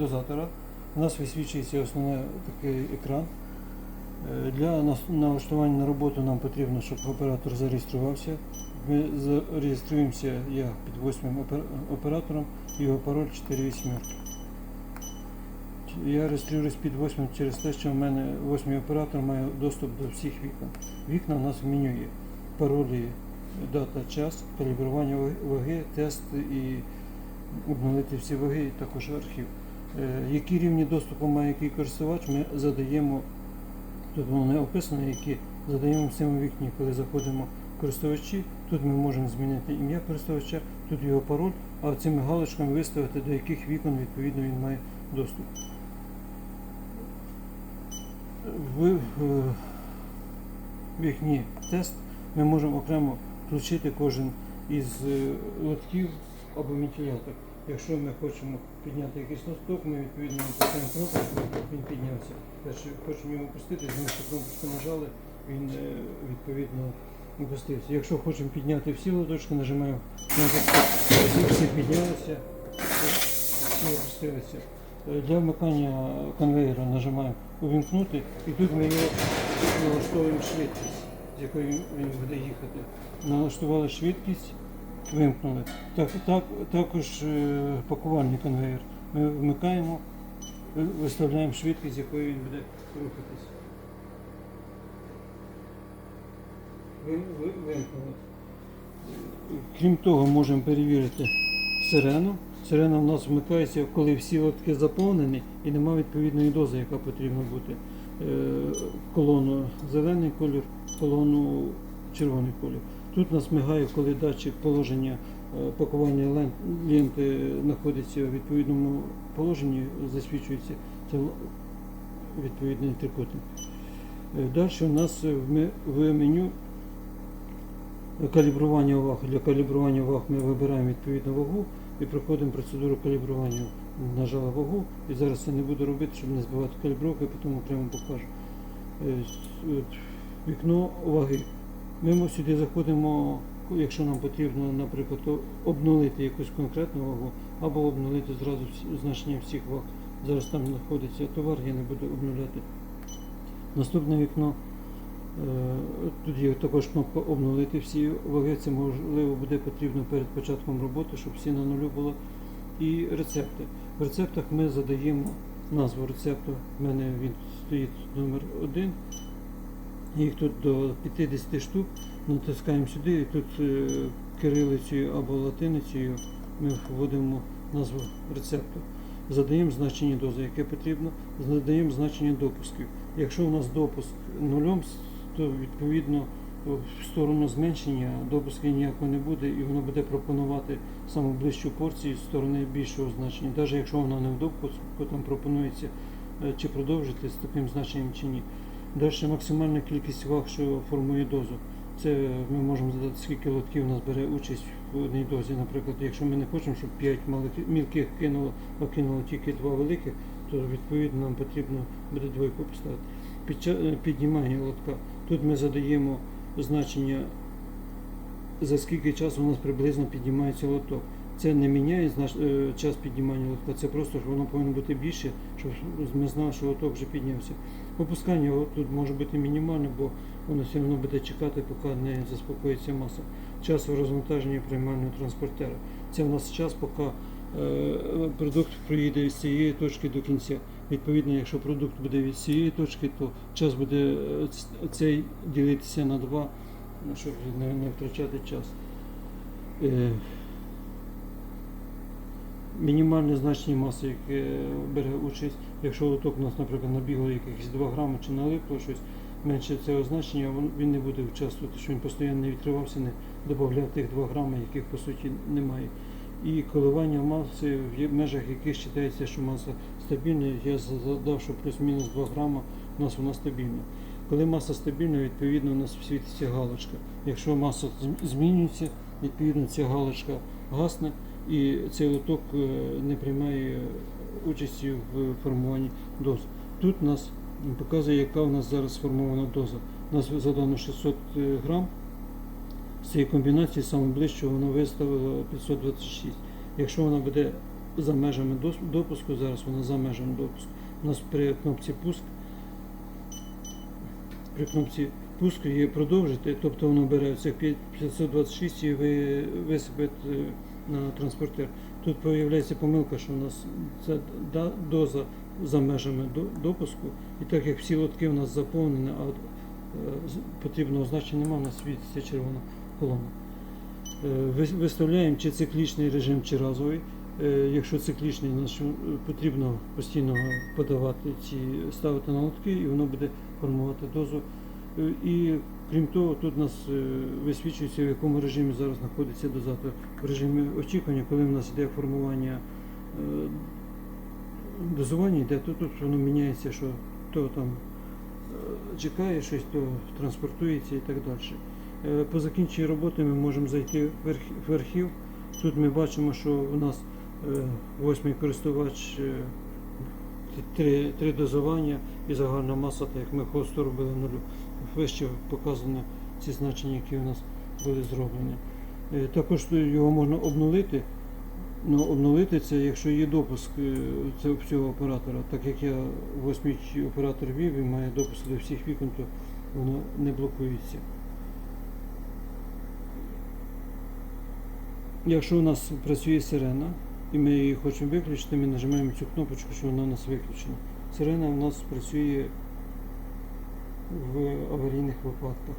дозатора. У нас висвічується основний такий екран. Е, Для налаштування на роботу нам потрібно, щоб оператор зареєструвався. Ми зареєструємося я під восьмим оператором, його пароль 4 вісьмерки. Я реєструюсь під восьмим через те, що в мене восьмий оператор має доступ до всіх вікон. Вікна в нас в меню є. Паролі, дата, час, калібрування ваги, тест і обновити всі ваги, і також архів. Е, Які рівні доступу має який користувач, ми задаємо, тут воно не описано, які задаємо в цьому вікні, коли заходимо в користувачі, тут ми можемо змінити ім'я користувача, тут його пароль, а цими галочками виставити, до яких вікон відповідно він має доступ. В вікні тест ми можемо окремо включити кожен із е, лотків або вентилятор. Якщо ми хочемо підняти якийсь лоток, ми відповідно натискаємо кнопочку, він піднявся. Якщо хочемо його опустити, з іншої кнопочку нажали, він е, відповідно опустився. Якщо хочемо підняти всі лоточки, нажимаємо кнопочку, всі, піднялися, всі опустилися. Е, Для вмикання конвейера нажимаємо увімкнути і тут ми налаштовуємо швидкість, з він він буде їхати. Налаштували швидкість, вимкнули. Так, так, також е, пакувальний конвейер. Ми вмикаємо, виставляємо швидкість, з якою він буде рухатись. Ви, ви, вимкнули. Е, Крім того, можемо перевірити сирену. Сирена в нас вмикається, коли всі лотки заповнені і немає відповідної дози, яка потрібна бути. Е, Колону зелений колір, колону червоний колір. Тут нас мигає, коли датчик положення е, пакування лен- ленти знаходиться в відповідному положенні, засвічується це відповідний трикутник. Е, Далі у нас в меню калібрування ваг. Для калібрування ваг ми вибираємо відповідну вагу і проходимо процедуру калібрування. Нажала вагу і зараз це не буду робити, щоб не збивати калібровки, потім окремо покажу. Е, Вікно ваги. Ми сюди заходимо, якщо нам потрібно, наприклад, обнулити якусь конкретну вагу або обнулити зразу значення всіх ваг. Зараз там знаходиться товар, я не буду обнуляти. Наступне вікно. Е, Тут є також кнопка обнулити всі ваги. Це можливо буде потрібно перед початком роботи, щоб всі на нулю було. І рецепти. В рецептах ми задаємо назву рецепту. У мене він стоїть номер один. Їх тут до 50 штук. Натискаємо сюди і тут е, кирилицею або латиницею ми вводимо назву рецепту. Задаємо значення дози, яке потрібно, задаємо значення допусків. Якщо у нас допуск нульом, то відповідно в сторону зменшення допусків ніякого не буде, і воно буде пропонувати саму ближчу порцію з сторони більшого значення. Навіть якщо вона не в допуску, там пропонується е, чи продовжити з таким значенням чи ні. Далі максимальна кількість ваг, що формує дозу. Це ми можемо задати, скільки лотків у нас бере участь в одній дозі. Наприклад, якщо ми не хочемо, щоб 5 малих- мілких кинуло, а кинуло тільки 2 великих, то відповідно нам потрібно буде двойку поставити. Під е, піднімання лотка. Тут ми задаємо значення, за скільки часу у нас приблизно піднімається лоток. Це не міняє знаш- е, час піднімання лотка, це просто що воно повинно бути більше, щоб ми знали, що лоток вже піднявся. Опускання тут може бути мінімальне, бо воно все одно буде чекати, поки не заспокоїться маса. Час розвантаження приймального транспортера. Це у нас час, поки е, продукт проїде з цієї точки до кінця. Відповідно, якщо продукт буде від цієї точки, то час буде е, цей ділитися на два, ну, щоб не, не втрачати час. Мінімальне значення маси, яке бере участь, якщо лоток у нас, наприклад, набігло якихось 2 грами чи налипло щось, менше цього значення, він- не буде участвувати, що він постійно не відкривався, не додавав тих 2 грами, яких по суті немає. І коливання маси, в межах яких вважається, що маса стабільна, я задав, що плюс-мінус 2 грама у нас вона стабільна. Коли маса стабільна, відповідно у нас світиться галочка. Якщо маса змінюється, відповідно ця галочка гасне і цей лоток е, не приймає участі в формуванні доз. Тут у нас показує, яка у нас зараз сформована доза. У нас задано 600 грам. З цієї комбінації саме ближче воно виставило 526. Якщо вона буде за межами допуску. Зараз вона за межами допуску. У нас при кнопці пуск. При кнопці пуск є продовжити, тобто воно бере цих 526 і ви висипить е, на транспортер. Тут з'являється помилка, що у нас це доза за межами допуску, і так як всі лотки у нас заповнені, а е, потрібного значення немає, у нас світиться червона колона. Е, Виставляємо чи циклічний режим, чи разовий. Е, Якщо циклічний, потрібно постійно подавати ці, ставити на лотки, і воно буде формувати дозу. Е, І крім того, тут у нас е, висвічується, в якому режимі зараз знаходиться дозатор. В режимі очікування, коли в нас йде формування е, дозування, йде, то тут воно міняється, що то там чекає щось, то транспортується і так далі. По закінченні роботи ми можемо зайти в архів. Тут ми бачимо, що у нас восьмий користувач три, три дозування і загальна маса, так як ми хосту робили нулю. Вище показані ці значення, які у нас були зроблені. Е, Також його можна обнулити. Ну, обнулити це, якщо є допуск е, цього оператора. Так як я восьмий оператор вів і має допуск до всіх вікон, то воно не блокується. Якщо у нас працює сирена, і ми її хочемо виключити, ми нажимаємо цю кнопочку, що вона у нас виключена. Сирена у нас працює в аварійних випадках.